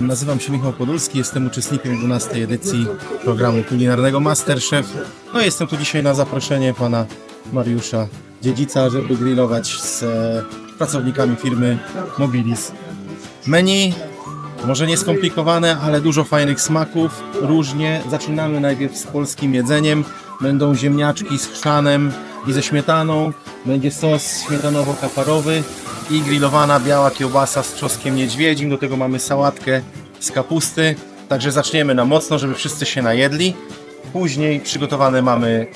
Nazywam się Michał Podolski, jestem uczestnikiem 12 edycji programu kulinarnego Masterchef. No jestem tu dzisiaj na zaproszenie pana Mariusza Dziedzica, żeby grillować z e, pracownikami firmy Mobilis. Menu może nie skomplikowane, ale dużo fajnych smaków, różnie. Zaczynamy najpierw z polskim jedzeniem. Będą ziemniaczki z chrzanem i ze śmietaną. Będzie sos śmietanowo-kaparowy i grillowana biała kiełbasa z trzoskiem niedźwiedzim. Do tego mamy sałatkę z kapusty. Także zaczniemy na mocno, żeby wszyscy się najedli. Później przygotowane mamy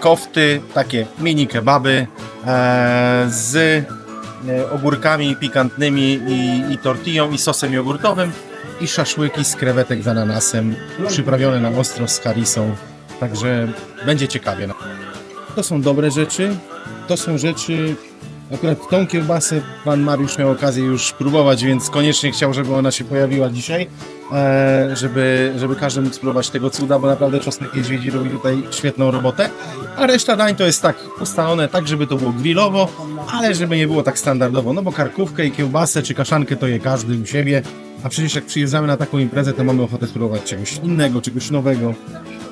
kofty, takie mini kebaby e, z e, ogórkami pikantnymi i, i tortillą i sosem jogurtowym i szaszłyki z krewetek z ananasem przyprawione na ostro z karisą. Także będzie ciekawie. To są dobre rzeczy. To są rzeczy. Akurat tą kiełbasę pan Mariusz miał okazję już próbować, więc koniecznie chciał, żeby ona się pojawiła dzisiaj, e, żeby, żeby każdy mógł spróbować tego cuda, bo naprawdę czosnek niedźwiedzi robi tutaj świetną robotę. A reszta dań to jest tak ustalone, tak żeby to było grillowo, ale żeby nie było tak standardowo, no bo karkówkę i kiełbasę czy kaszankę to je każdy u siebie, a przecież jak przyjeżdżamy na taką imprezę, to mamy ochotę spróbować czegoś innego, czegoś nowego.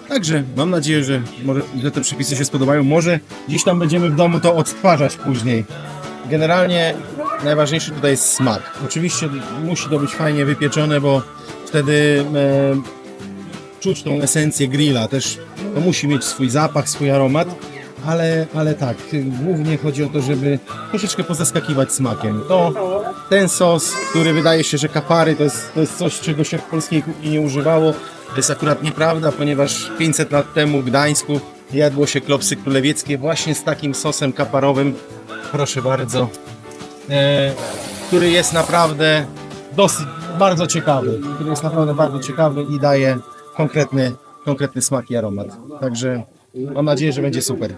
Także mam nadzieję, że, może, że te przepisy się spodobają. Może gdzieś tam będziemy w domu to odtwarzać później. Generalnie najważniejszy tutaj jest smak. Oczywiście musi to być fajnie wypieczone, bo wtedy e, czuć tą esencję grilla. Też to musi mieć swój zapach, swój aromat. Ale, ale tak, głównie chodzi o to, żeby troszeczkę pozaskakiwać smakiem. To ten sos, który wydaje się, że kapary to jest, to jest coś, czego się w polskiej kuchni nie używało. To jest akurat nieprawda, ponieważ 500 lat temu w Gdańsku jadło się klopsy królewieckie właśnie z takim sosem kaparowym. Proszę bardzo. E, który jest naprawdę dosyć, bardzo ciekawy. Który jest naprawdę bardzo ciekawy i daje konkretny, konkretny smak i aromat. Także mam nadzieję, że będzie super.